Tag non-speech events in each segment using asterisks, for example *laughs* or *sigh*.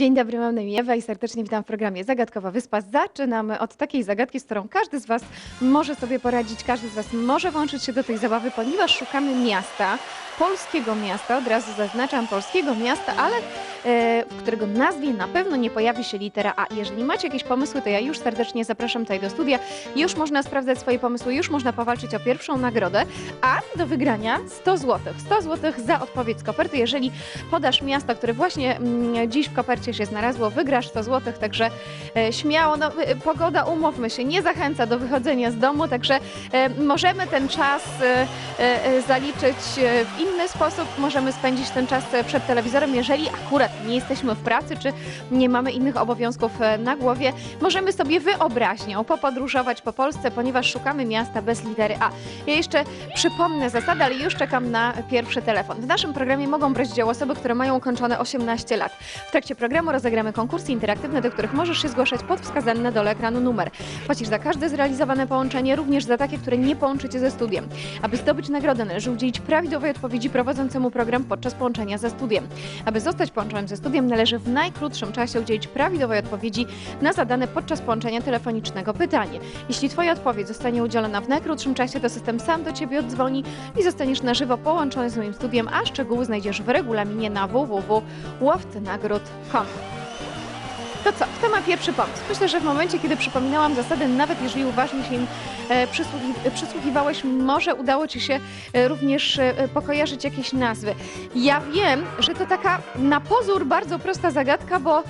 Dzień dobry, mam na imię Ewa i serdecznie witam w programie Zagadkowa Wyspa. Zaczynamy od takiej zagadki, z którą każdy z Was może sobie poradzić, każdy z Was może włączyć się do tej zabawy, ponieważ szukamy miasta, polskiego miasta, od razu zaznaczam polskiego miasta, ale e, w którego nazwie na pewno nie pojawi się litera A. Jeżeli macie jakieś pomysły, to ja już serdecznie zapraszam tutaj do studia. Już można sprawdzać swoje pomysły, już można powalczyć o pierwszą nagrodę, a do wygrania 100 zł. 100 zł za odpowiedź z koperty. Jeżeli podasz miasto, które właśnie mm, dziś w kopercie się znalazło, wygrasz 100 zł, także e, śmiało, no, e, pogoda, umówmy się, nie zachęca do wychodzenia z domu, także e, możemy ten czas e, e, zaliczyć w sposób, możemy spędzić ten czas przed telewizorem, jeżeli akurat nie jesteśmy w pracy, czy nie mamy innych obowiązków e, na głowie, możemy sobie wyobraźnią popodróżować po Polsce, ponieważ szukamy miasta bez litery A. Ja jeszcze przypomnę zasady, ale już czekam na pierwszy telefon. W naszym programie mogą brać udział osoby, które mają ukończone 18 lat. W trakcie programu rozegramy konkursy interaktywne, do których możesz się zgłaszać pod wskazany na dole ekranu numer. Płacisz za każde zrealizowane połączenie, również za takie, które nie połączycie ze studiem. Aby zdobyć nagrodę, należy udzielić prawidłowej odpowiedzi prowadzącemu program podczas połączenia ze studiem. Aby zostać połączonym ze studiem, należy w najkrótszym czasie udzielić prawidłowej odpowiedzi na zadane podczas połączenia telefonicznego pytanie. Jeśli Twoja odpowiedź zostanie udzielona w najkrótszym czasie, to system sam do Ciebie oddzwoni i zostaniesz na żywo połączony z moim studiem, a szczegóły znajdziesz w regulaminie na www.łoftnagród.com. To co, kto ma pierwszy pomysł? Myślę, że w momencie, kiedy przypominałam zasady, nawet jeżeli uważnie się im e, przysłuchi- przysłuchiwałeś, może udało Ci się e, również e, pokojarzyć jakieś nazwy. Ja wiem, że to taka na pozór bardzo prosta zagadka, bo e,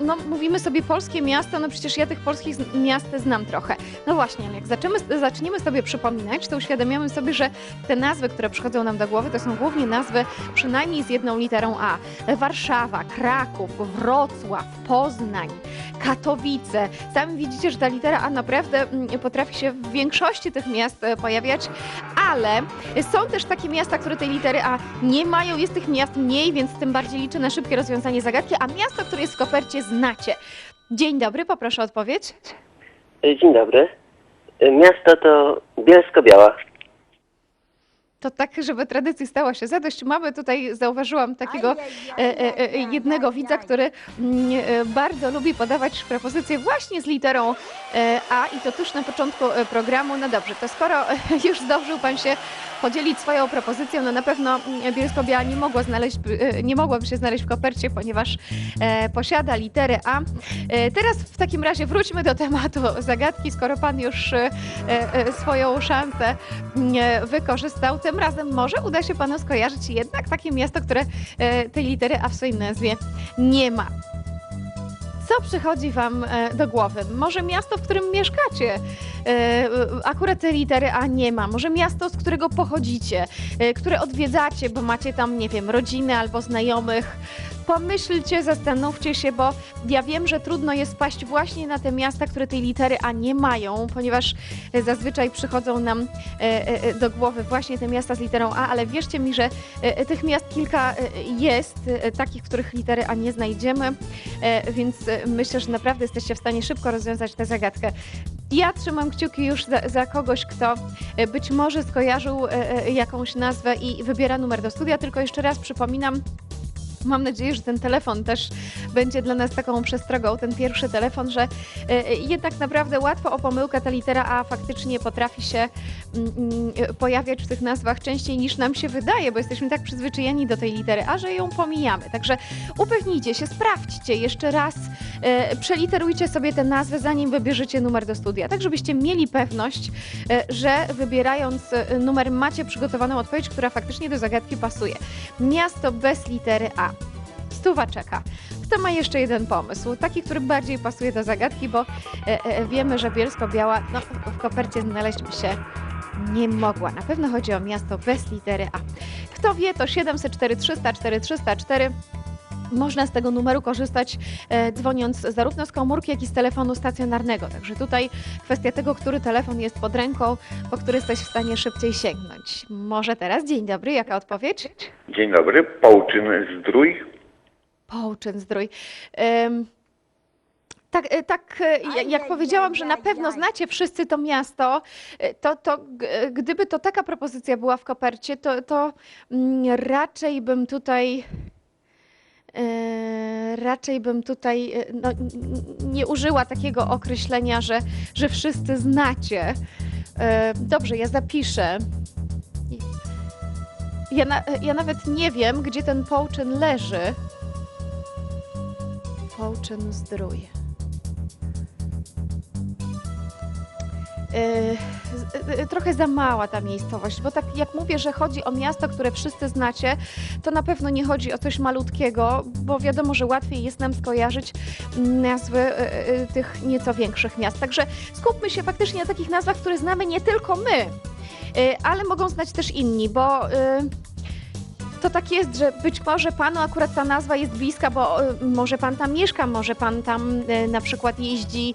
no, mówimy sobie polskie miasto, no przecież ja tych polskich miast znam trochę. No właśnie, jak zaczniemy, zaczniemy sobie przypominać, to uświadamiamy sobie, że te nazwy, które przychodzą nam do głowy, to są głównie nazwy przynajmniej z jedną literą A. Warszawa, Kraków, Wrocław, Poznań, Katowice. Sami widzicie, że ta litera A naprawdę mm, potrafi się w większości tych miast e, pojawiać, ale są też takie miasta, które tej litery A nie mają. Jest tych miast mniej, więc tym bardziej liczę na szybkie rozwiązanie zagadki, a miasto, które jest w kopercie znacie. Dzień dobry, poproszę o odpowiedź. Dzień dobry. Miasto to Bielsko-Biała. To tak, żeby tradycji stała się zadość. Mamy tutaj, zauważyłam takiego jednego widza, który bardzo lubi podawać propozycje właśnie z literą e, A i to tuż na początku e, programu. No dobrze, to skoro e, już zdążył Pan się podzielić swoją propozycją, no na pewno mm, Bielsko-Biała nie, mogła znaleźć, nie mogłaby się znaleźć w kopercie, ponieważ posiada literę A. Teraz w takim razie wróćmy do tematu zagadki, skoro Pan już swoją szansę mm, wykorzystał. Tym razem może uda się Panu skojarzyć jednak takie miasto, które e, tej litery A w swojej nazwie nie ma. Co przychodzi Wam e, do głowy? Może miasto, w którym mieszkacie? E, Akurat tej litery A nie ma. Może miasto, z którego pochodzicie, które odwiedzacie, bo macie tam, nie wiem, rodziny albo znajomych. Pomyślcie, zastanówcie się, bo ja wiem, że trudno jest spaść właśnie na te miasta, które tej litery A nie mają, ponieważ e, zazwyczaj przychodzą nam e, e, do głowy właśnie te miasta z literą A, ale wierzcie mi, że tych miast kilka jest, takich, których litery A nie znajdziemy, więc myślę, że naprawdę jesteście w stanie szybko rozwiązać tę zagadkę. Ja trzymam kciuki już za, za kogoś, kto być może skojarzył jakąś nazwę i wybiera numer do studia, tylko jeszcze raz przypominam, Mam nadzieję, że ten telefon też będzie dla nas taką przestrogą, ten pierwszy telefon, że e, jednak naprawdę łatwo o pomyłkę ta litera A faktycznie potrafi się mm, mm, pojawiać w tych nazwach częściej niż nam się wydaje, bo jesteśmy tak przyzwyczajeni do tej litery A, że ją pomijamy. Także upewnijcie się, sprawdźcie jeszcze raz, e, przeliterujcie sobie te nazwy, zanim wybierzecie numer do studia, tak żebyście mieli pewność, e, że wybierając numer macie przygotowaną odpowiedź, która faktycznie do zagadki pasuje. Miasto bez litery A. Stuwa czeka. Kto ma jeszcze jeden pomysł? Taki, który bardziej pasuje do zagadki, bo e, e, wiemy, że Bielsko-Biała no, w kopercie znaleźć by się nie mogła. Na pewno chodzi o miasto bez litery A. Kto wie, to 704 300 4304. Można z tego numeru korzystać e, dzwoniąc zarówno z komórki, jak i z telefonu stacjonarnego. Także tutaj kwestia tego, który telefon jest pod ręką, po który jesteś w stanie szybciej sięgnąć. Może teraz? Dzień dobry, jaka odpowiedź? Dzień dobry, Połczyn Zdrój. Połczyn Zdrój. Tak, e, tak e, ja- jak powiedziałam, że na pewno znacie wszyscy to miasto, e, to, to gdyby to taka propozycja była w kopercie, to, to mm, raczej bym tutaj raczej bym tutaj no, nie użyła takiego określenia, że, że wszyscy znacie. Dobrze, ja zapiszę. Ja, na, ja nawet nie wiem, gdzie ten połczyn leży. Połczyn zdrój. Yy, z- y, trochę za mała ta miejscowość, bo tak jak mówię, że chodzi o miasto, które wszyscy znacie, to na pewno nie chodzi o coś malutkiego, bo wiadomo, że łatwiej jest nam skojarzyć nazwy tych nieco większych miast. Także skupmy się faktycznie na takich nazwach, które znamy nie tylko my, ale mogą znać też inni, bo to tak jest, że być może panu akurat ta nazwa jest bliska, bo y, może pan tam mieszka, może pan tam y, na przykład jeździ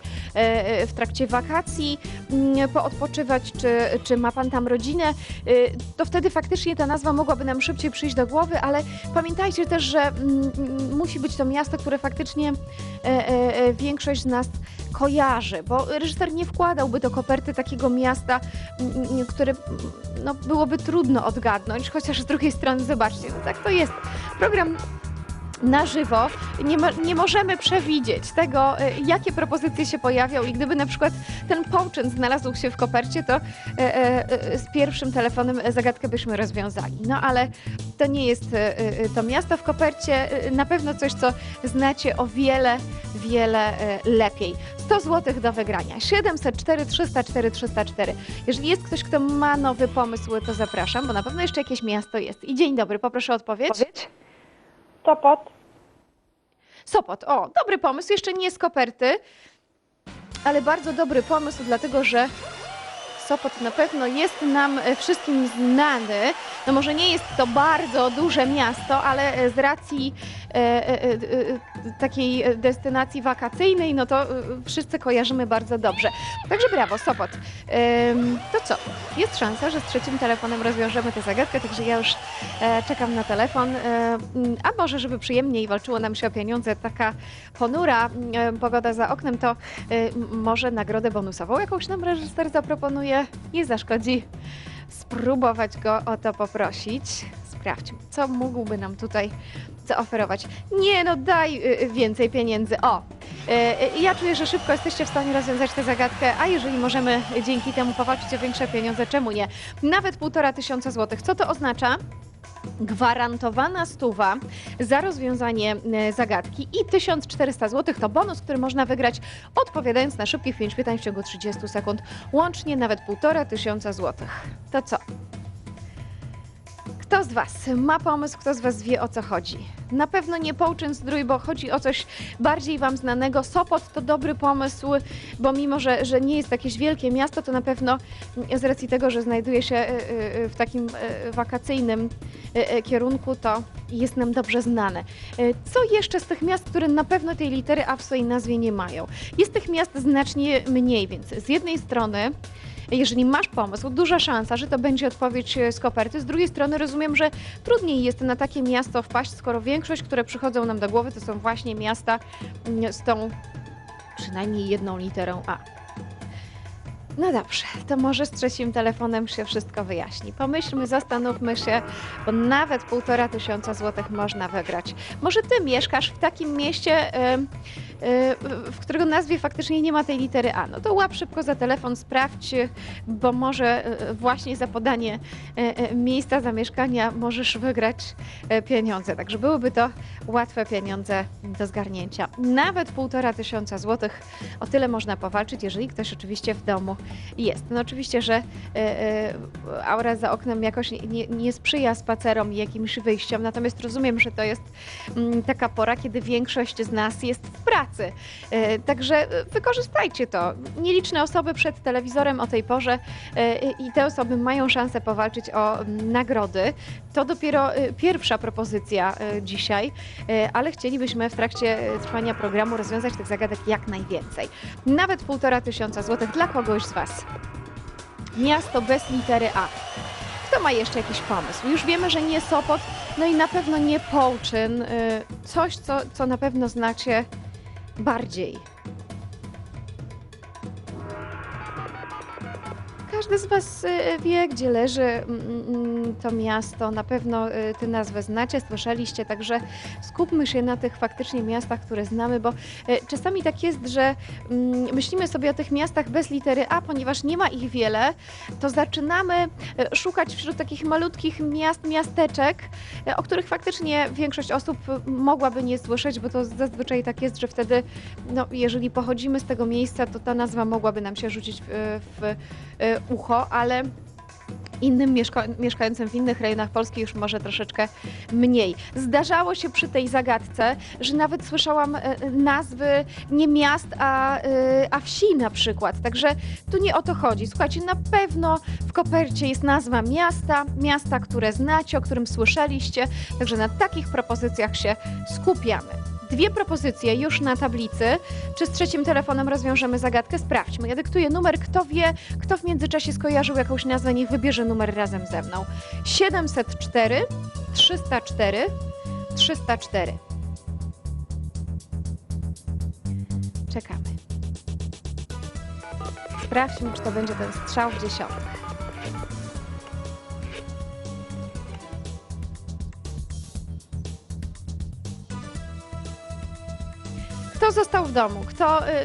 y, w trakcie wakacji mm, poodpoczywać, czy, czy ma pan tam rodzinę, to wtedy faktycznie ta nazwa mogłaby nam szybciej przyjść do głowy, ale pamiętajcie też, że mm, mm, musi być to miasto, które faktycznie e, e, e, większość z nas kojarzy, bo reżyser nie wkładałby do koperty takiego miasta, które no, byłoby trudno odgadnąć, chociaż z drugiej strony zobaczcie, no tak to jest. Program na żywo nie, mo- nie możemy przewidzieć tego, e, jakie propozycje się pojawią i gdyby na przykład ten połczyn znalazł się w kopercie, to e, e, e, z pierwszym telefonem zagadkę byśmy rozwiązali. No ale to nie jest e, e, to miasto w kopercie, na pewno coś, co znacie o wiele, wiele lepiej. 100 zł do wygrania. 704 304 304. Jeżeli jest ktoś, kto ma nowy pomysł, to zapraszam, bo na pewno jeszcze jakieś miasto jest. I dzień dobry, poproszę o odpowiedź. Sopot. Sopot, o, dobry pomysł, jeszcze nie z koperty, ale bardzo dobry pomysł, dlatego że Sopot na pewno jest nam wszystkim znany. No może nie jest to bardzo duże miasto, ale z racji e, e, e, e, takiej destynacji wakacyjnej, no to e, wszyscy kojarzymy bardzo dobrze. Także brawo, Sopot. To co? Jest szansa, że z trzecim telefonem rozwiążemy tę zagadkę, także ja już czekam na telefon. E, mm, a może, żeby przyjemniej walczyło nam się o pieniądze, taka ponura e, pogoda za oknem, to e, może nagrodę bonusową jakąś nam reżyser zaproponuje. Nie zaszkodzi spróbować go o to poprosić. Sprawdźmy, co mógłby nam tutaj zaoferować. Nie, no daj y, y, więcej pieniędzy. O, y, ja czuję, że szybko jesteście w stanie rozwiązać tę zagadkę, a jeżeli możemy dzięki temu powalczyć o większe pieniądze, czemu nie? Nawet półtora tysiąca złotych. Co to oznacza? Gwarantowana stuwa za rozwiązanie e, zagadki i 1400 zł to bonus, który można wygrać odpowiadając na szybkich 5 pytań w ciągu 30 sekund. Łącznie nawet 1,5 tysiąca złotych. To co? Kto z Was ma pomysł, kto z Was wie o co chodzi? Na pewno nie Połczyn Zdrój, bo chodzi o coś bardziej Wam znanego. Sopot to dobry pomysł, bo mimo, że, że nie jest jakieś wielkie miasto, to na pewno z racji tego, że znajduje się e, e, w takim e, wakacyjnym e, e, kierunku, to jest nam dobrze znane. E, Co jeszcze z tych miast, które na pewno tej litery A w swojej nazwie nie mają? Jest tych miast znacznie mniej, więc z jednej strony jeżeli masz pomysł, duża szansa, że to będzie odpowiedź e, z koperty. Z drugiej strony rozumiem, że trudniej jest na takie miasto wpaść, skoro większość, które przychodzą nam do głowy, to są właśnie miasta mm, z tą przynajmniej jedną literą A. No dobrze, to może z trzecim telefonem się wszystko wyjaśni. Pomyślmy, zastanówmy się, bo nawet półtora tysiąca złotych można wygrać. Może ty mieszkasz w takim mieście, e, w którego nazwie faktycznie nie ma tej litery A. No to łap szybko za telefon, sprawdź, e, bo może e, właśnie za podanie e, e, miejsca zamieszkania możesz wygrać e, pieniądze. Także byłyby to łatwe pieniądze do zgarnięcia. Nawet półtora tysiąca złotych, o tyle można powalczyć, jeżeli ktoś oczywiście w domu jest. No oczywiście, że e, e, aura za oknem jakoś nie- nie, nie sprzyja spacerom i jakimś wyjściom, natomiast rozumiem, że to jest mm, taka pora, kiedy większość z nas jest w pracy. E, Także e, wykorzystajcie to. Nieliczne osoby przed telewizorem o tej porze e, i te osoby mają szansę powalczyć o nagrody. To dopiero pierwsza propozycja dzisiaj, ale chcielibyśmy w trakcie trwania programu rozwiązać tych zagadek jak najwięcej. Nawet półtora tysiąca złotych dla kogoś z Was. Miasto bez litery A. Kto ma jeszcze jakiś pomysł? Już wiemy, że nie Sopot, no i na pewno nie Połczyn. Coś, co, co na pewno znacie bardziej. Każdy z Was e, wie, gdzie leży mm, mm, to miasto. Na pewno e, tę nazwę znacie, słyszeliście, także skupmy się na tych faktycznie miastach, które znamy, bo e, czasami tak jest, że mm, myślimy sobie o tych miastach bez litery A, ponieważ nie ma ich wiele, to zaczynamy szukać wśród takich malutkich miast, miasteczek, o których faktycznie większość osób mogłaby nie słyszeć, bo to zazwyczaj tak jest, że wtedy, no, jeżeli pochodzimy z tego miejsca, to ta nazwa mogłaby nam się rzucić w, w ucho, ale innym mieszka mieszkającym w innych rejonach Polski już może troszeczkę mniej. Zdarzało się przy tej zagadce, że nawet słyszałam e, nazwy nie miast, a, e, a wsi na przykład. Także tu nie o to chodzi. Słuchajcie, na pewno w kopercie jest nazwa miasta, miasta, które znacie, o którym słyszeliście. Także na takich propozycjach się skupiamy. Dwie propozycje już na tablicy. Czy z trzecim telefonem rozwiążemy zagadkę? Sprawdźmy. Ja dyktuję numer. Kto wie, kto w międzyczasie skojarzył jakąś nazwę, niech wybierze numer razem ze mną. 704 304 304. Czekamy. Sprawdźmy, czy to będzie ten strzał w dziesiątek. Kto został w domu? Kto y, y,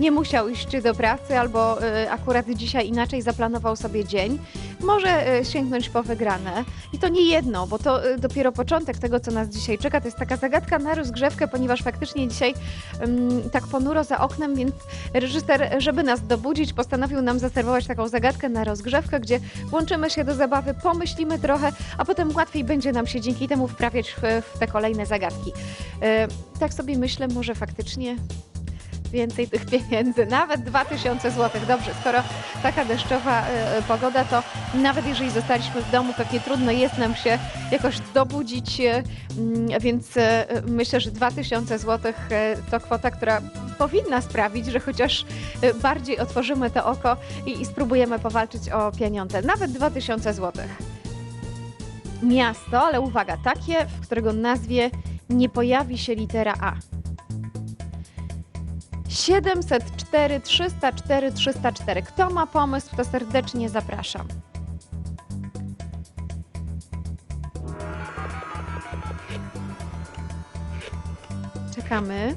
nie musiał iść do pracy albo y, akurat dzisiaj inaczej zaplanował sobie dzień? Może sięgnąć po wygrane. To nie jedno, bo to y, dopiero początek tego, co nas dzisiaj czeka. To jest taka zagadka na rozgrzewkę, ponieważ faktycznie dzisiaj ym, tak ponuro za oknem, więc reżyser, żeby nas dobudzić, postanowił nam zaserwować taką zagadkę na rozgrzewkę, gdzie włączymy się do zabawy, pomyślimy trochę, a potem łatwiej będzie nam się dzięki temu wprawiać w, w te kolejne zagadki. Y, tak sobie myślę, może faktycznie więcej tych pieniędzy, nawet 2000 zł. Dobrze, skoro taka deszczowa e, pogoda, to nawet jeżeli zostaliśmy w domu, pewnie trudno jest nam się jakoś dobudzić, e, mm, więc e, myślę, że 2000 zł e, to kwota, która powinna sprawić, że chociaż e, bardziej otworzymy to oko i, i spróbujemy powalczyć o pieniądze. Nawet 2000 zł. Miasto, ale uwaga, takie, w którego nazwie nie pojawi się litera A. 704 304 304. Kto ma pomysł, to serdecznie zapraszam. Czekamy.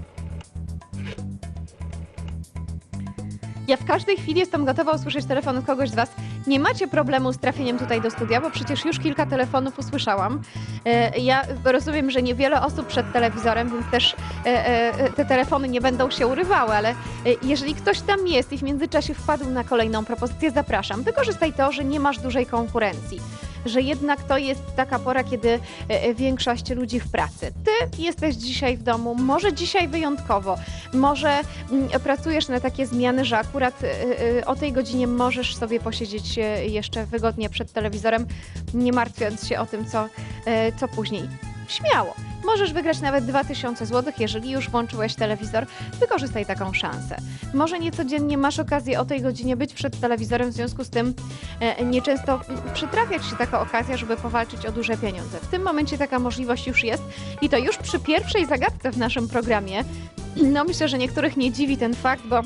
Ja w każdej chwili jestem gotowa usłyszeć telefon kogoś z Was. Nie macie problemu z trafieniem tutaj do studia, bo przecież już kilka telefonów usłyszałam. E, Ja rozumiem, że niewiele osób przed telewizorem, więc też e, e, te telefony nie będą się urywały, ale jeżeli ktoś tam jest i w międzyczasie wpadł na kolejną propozycję, zapraszam. Wykorzystaj to, że nie masz dużej konkurencji. Że jednak to jest taka pora, kiedy e, e, większość ludzi w pracy. Ty jesteś dzisiaj w domu, może dzisiaj wyjątkowo, może mm, pracujesz na takie zmiany, że akurat e, o tej godzinie możesz sobie posiedzieć jeszcze wygodnie przed telewizorem, nie martwiąc się o tym, co, co później. Śmiało. Możesz wygrać nawet 2000 zł, jeżeli już włączyłeś telewizor. Wykorzystaj taką szansę. Może niecodziennie masz okazję o tej godzinie być przed telewizorem, w związku z tym e, nieczęsto przytrafiać się taka okazja, żeby powalczyć o duże pieniądze. W tym momencie taka możliwość już jest i to już przy pierwszej zagadce w naszym programie. No myślę, że niektórych nie dziwi ten fakt, bo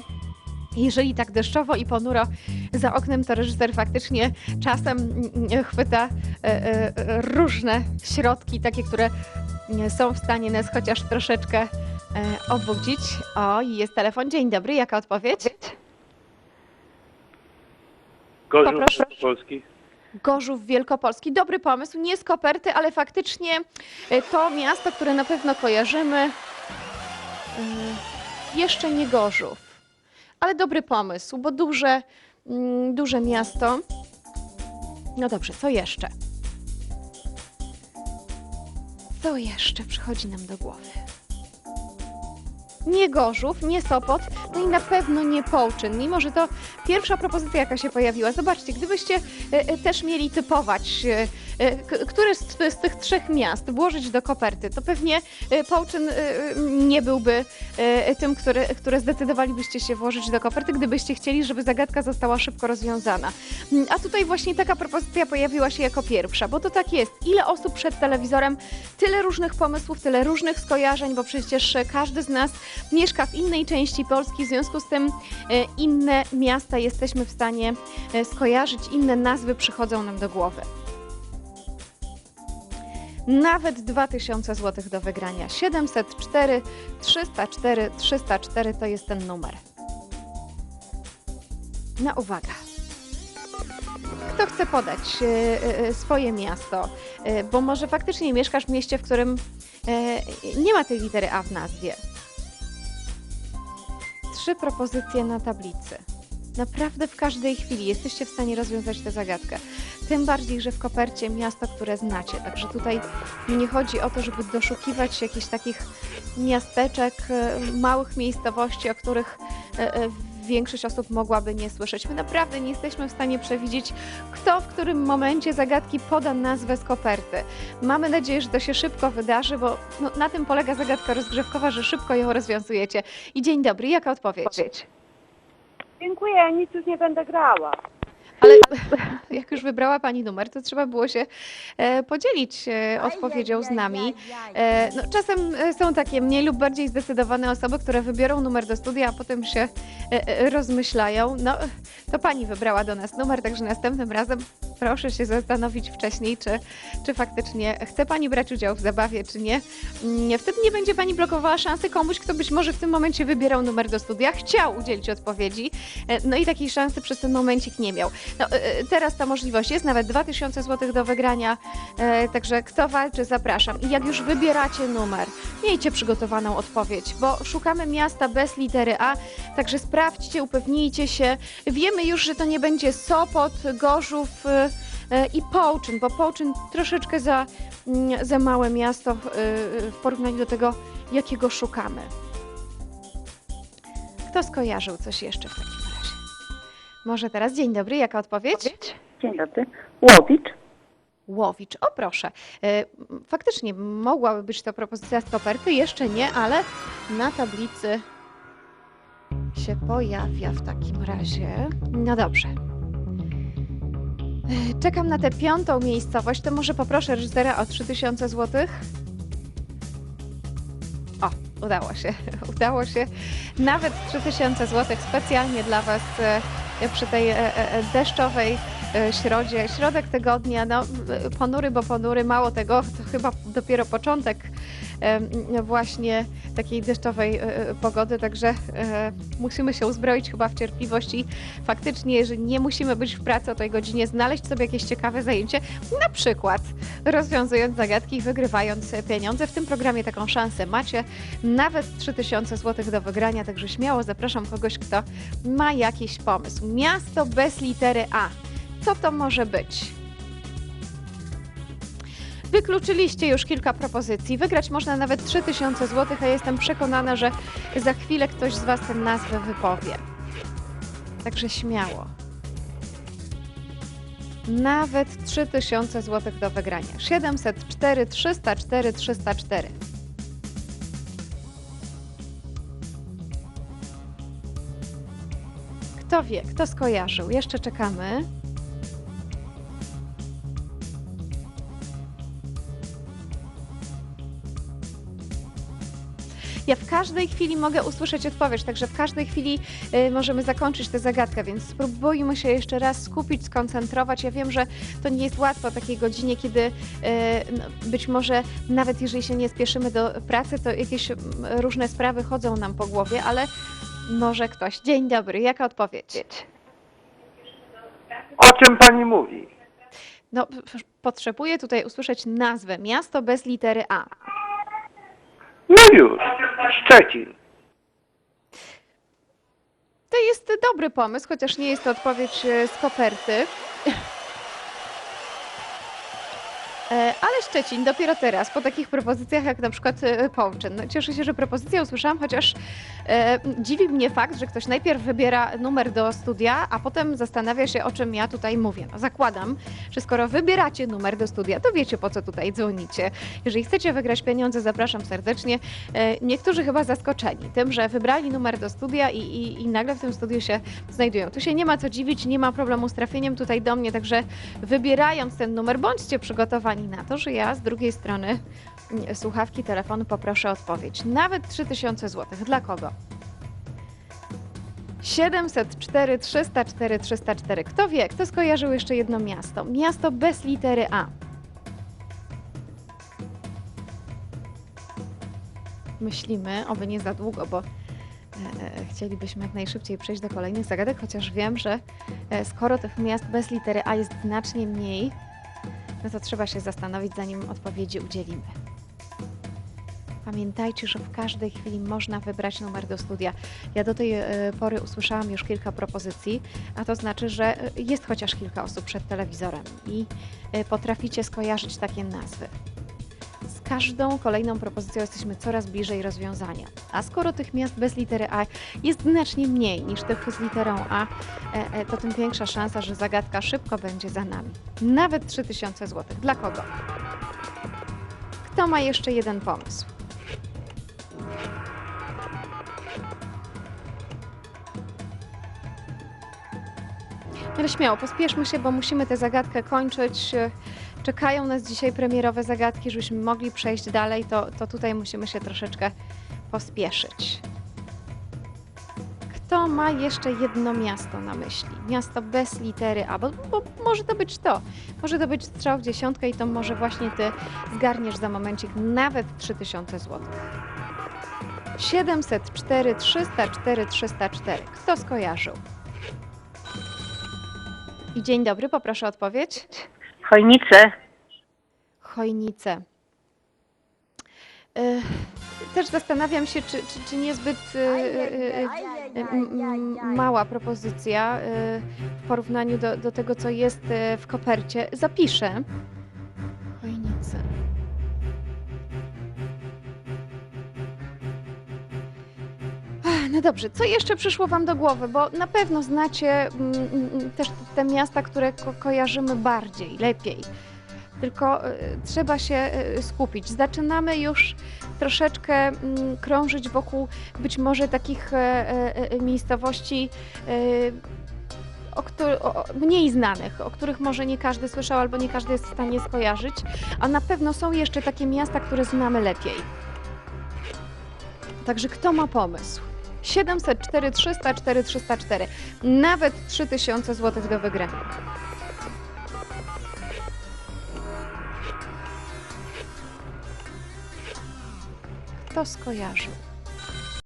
jeżeli tak deszczowo i ponuro za oknem, to reżyser faktycznie czasem chwyta e, e, różne środki, takie, które są w stanie nas chociaż troszeczkę e, obudzić. O, jest telefon. Dzień dobry, jaka odpowiedź? Gorzów Poproszę. Polski. Gorzów Wielkopolski. Dobry pomysł, nie z koperty, ale faktycznie to miasto, które na pewno kojarzymy. Jeszcze nie Gorzów, ale dobry pomysł, bo duże, duże miasto. No dobrze, co jeszcze? Co jeszcze przychodzi nam do głowy? Nie Gorzów, nie Sopot, no i na pewno nie Połczyn, mimo że to pierwsza propozycja, jaka się pojawiła. Zobaczcie, gdybyście e, e, też mieli typować, e, które z, z tych trzech miast włożyć do koperty, to pewnie e, Połczyn e, nie byłby e, tym, który, które zdecydowalibyście się włożyć do koperty, gdybyście chcieli, żeby zagadka została szybko rozwiązana. Mm, A tutaj właśnie taka propozycja pojawiła się jako pierwsza, bo to tak jest. Ile osób przed telewizorem, tyle różnych pomysłów, tyle różnych skojarzeń, bo przecież e, każdy z nas mieszka w innej części Polski, w związku z tym e, inne miasta jesteśmy w stanie e, skojarzyć, inne nazwy przychodzą nam do głowy. Nawet 2000 zł do wygrania. 704 304 304 to jest ten numer. No uwaga. Kto chce podać e, e, swoje miasto? E, Bo może faktycznie mieszkasz w mieście, w którym e, nie ma tej litery A w nazwie. Trzy propozycje na tablicy. Naprawdę w każdej chwili jesteście w stanie rozwiązać tę zagadkę. Tym bardziej, że w kopercie miasto, które znacie. Także tutaj nie chodzi o to, żeby doszukiwać się jakichś takich miasteczek, e, małych miejscowości, o których e, e, większość osób mogłaby nie słyszeć. My naprawdę nie jesteśmy w stanie przewidzieć, kto w którym momencie zagadki poda nazwę z koperty. Mamy nadzieję, że to się szybko wydarzy, bo no, na tym polega zagadka rozgrzewkowa, że szybko ją rozwiązujecie. I dzień dobry, jaka odpowiedź? Dziękuję, nic już nie będę grała. Ale *laughs* jak już wybrała Pani numer, to trzeba było się e, podzielić e, odpowiedzią z nami. E, no, czasem są takie mniej lub bardziej zdecydowane osoby, które wybiorą numer do studia, a potem się rozmyślają. No, to Pani wybrała do nas numer, także następnym razem proszę się zastanowić wcześniej, czy, czy faktycznie chce Pani brać udział w zabawie, czy nie. Wtedy nie będzie Pani blokowała szansy komuś, kto być może w tym momencie wybierał numer do studia, chciał udzielić odpowiedzi, no i takiej szansy przez ten momencik nie miał. No, e, teraz ta możliwość jest, nawet 2000 zł do wygrania, e, także kto walczy, zapraszam. I jak już wybieracie numer, miejcie przygotowaną odpowiedź, bo szukamy miasta bez litery A, także sprawdźcie, upewnijcie się. Wiemy już, że to nie będzie Sopot, Gorzów e, e, i Połczyn, bo Połczyn troszeczkę za, mm, za małe miasto e, w porównaniu do tego, jakiego szukamy. Kto skojarzył coś jeszcze w takim razie? Może teraz dzień dobry, jaka odpowiedź? Dzień dobry. Łowicz. Łowicz. O proszę. E, Faktycznie mogłaby być to propozycja z koperty, jeszcze nie, ale na tablicy się pojawia w takim razie. No dobrze. E, Czekam na tę piątą miejscowość, to może poproszę reżysera o 3000 zł. Udało się, *laughs* udało się. Nawet 3000 zł specjalnie dla Was e, przy tej e, e, deszczowej środzie. Środek tygodnia, no ponury, bo ponury, mało tego, to chyba dopiero początek właśnie takiej deszczowej e, e, pogody, także e, musimy się uzbroić chyba w cierpliwość i faktycznie, jeżeli nie musimy być w pracy o tej godzinie, znaleźć sobie jakieś ciekawe zajęcie, na przykład rozwiązując zagadki i wygrywając pieniądze. W tym programie taką szansę macie, nawet 3000 zł do wygrania, także śmiało zapraszam kogoś, kto ma jakiś pomysł. Miasto bez litery A. Co to może być? Wykluczyliście już kilka propozycji. Wygrać można nawet 3000 zł, a jestem przekonana, że za chwilę ktoś z Was tę nazwę wypowie. Także śmiało. Nawet 3000 zł do wygrania. 704 304 304. Kto wie, kto skojarzył? Jeszcze czekamy. Ja w każdej chwili mogę usłyszeć odpowiedź, także w każdej chwili y, możemy zakończyć tę zagadkę, więc spróbujmy się jeszcze raz skupić, skoncentrować. Ja wiem, że to nie jest łatwo o takiej godzinie, kiedy y, no, być może nawet jeżeli się nie spieszymy do pracy, to jakieś różne sprawy chodzą nam po głowie, ale może ktoś. Dzień dobry, jaka odpowiedź? O czym pani mówi? No, potrzebuję tutaj usłyszeć nazwę miasto bez litery A. No już, Szczecin. To jest dobry pomysł, chociaż nie jest to odpowiedź e, z koperty. *laughs* E, Ale Szczecin dopiero teraz, po takich propozycjach jak na przykład e, Połczyn. No, cieszę się, że propozycję usłyszałam, chociaż E, dziwi mnie fakt, że ktoś najpierw wybiera numer do studia, a potem zastanawia się, o czym ja tutaj mówię. No, zakładam, że skoro wybieracie numer do studia, to wiecie, po co tutaj dzwonicie. Jeżeli chcecie wygrać pieniądze, zapraszam serdecznie. E, niektórzy chyba zaskoczeni tym, że wybrali numer do studia i, i, i nagle w tym studiu się znajdują. Tu się nie ma co dziwić, nie ma problemu z trafieniem tutaj do mnie, także wybierając ten numer, bądźcie przygotowani na to, że ja z drugiej strony *laughs* słuchawki telefonu poproszę odpowiedź. Nawet 3000 zł. Dla kogo? 704 304 304. Kto wie, kto skojarzył jeszcze jedno miasto? Miasto bez litery A. Myślimy, oby nie za długo, bo e, e, chcielibyśmy jak najszybciej przejść do kolejnych zagadek, chociaż wiem, że e, skoro tych miast bez litery A jest znacznie mniej, no to trzeba się zastanowić, zanim odpowiedzi udzielimy. Pamiętajcie, że w każdej chwili można wybrać numer do studia. Ja do tej e, pory usłyszałam już kilka propozycji, a to znaczy, że e, jest chociaż kilka osób przed telewizorem i e, potraficie skojarzyć takie nazwy. Każdą kolejną propozycją jesteśmy coraz bliżej rozwiązania. A skoro tych miast bez litery A jest znacznie mniej niż tych z literą A, e, e, to tym większa szansa, że zagadka szybko będzie za nami. Nawet 3000 zł. Dla kogo? Kto ma jeszcze jeden pomysł? Ale śmiało, pospieszmy się, bo musimy tę zagadkę kończyć. Czekają nas dzisiaj premierowe zagadki, żebyśmy mogli przejść dalej, to, to tutaj musimy się troszeczkę pospieszyć. Kto ma jeszcze jedno miasto na myśli? Miasto bez litery A, bo, bo może to być to. Może to być strzał w dziesiątkę i to może właśnie ty zgarniesz za momencik nawet 3000 zł. 704 304 304. Kto skojarzył? I dzień dobry, poproszę o odpowiedź. Chojnice. Chojnice. E, Też zastanawiam się, czy, czy, czy niezbyt e, m- m- mała propozycja e, w porównaniu do, do tego, co jest e, w kopercie. Zapiszę. No dobrze, co jeszcze przyszło Wam do głowy? Bo na pewno znacie mm, mm, też te miasta, które ko- kojarzymy bardziej, lepiej. Tylko e, trzeba się e, skupić. Zaczynamy już troszeczkę mm, krążyć wokół być może takich e, miejscowości o, o- mniej znanych, o których może nie każdy słyszał albo nie każdy jest w stanie skojarzyć, a na pewno są jeszcze takie miasta, które znamy lepiej. Także kto ma pomysł? 704 304 304. Nawet 3000 zł do wygrania. Kto skojarzył?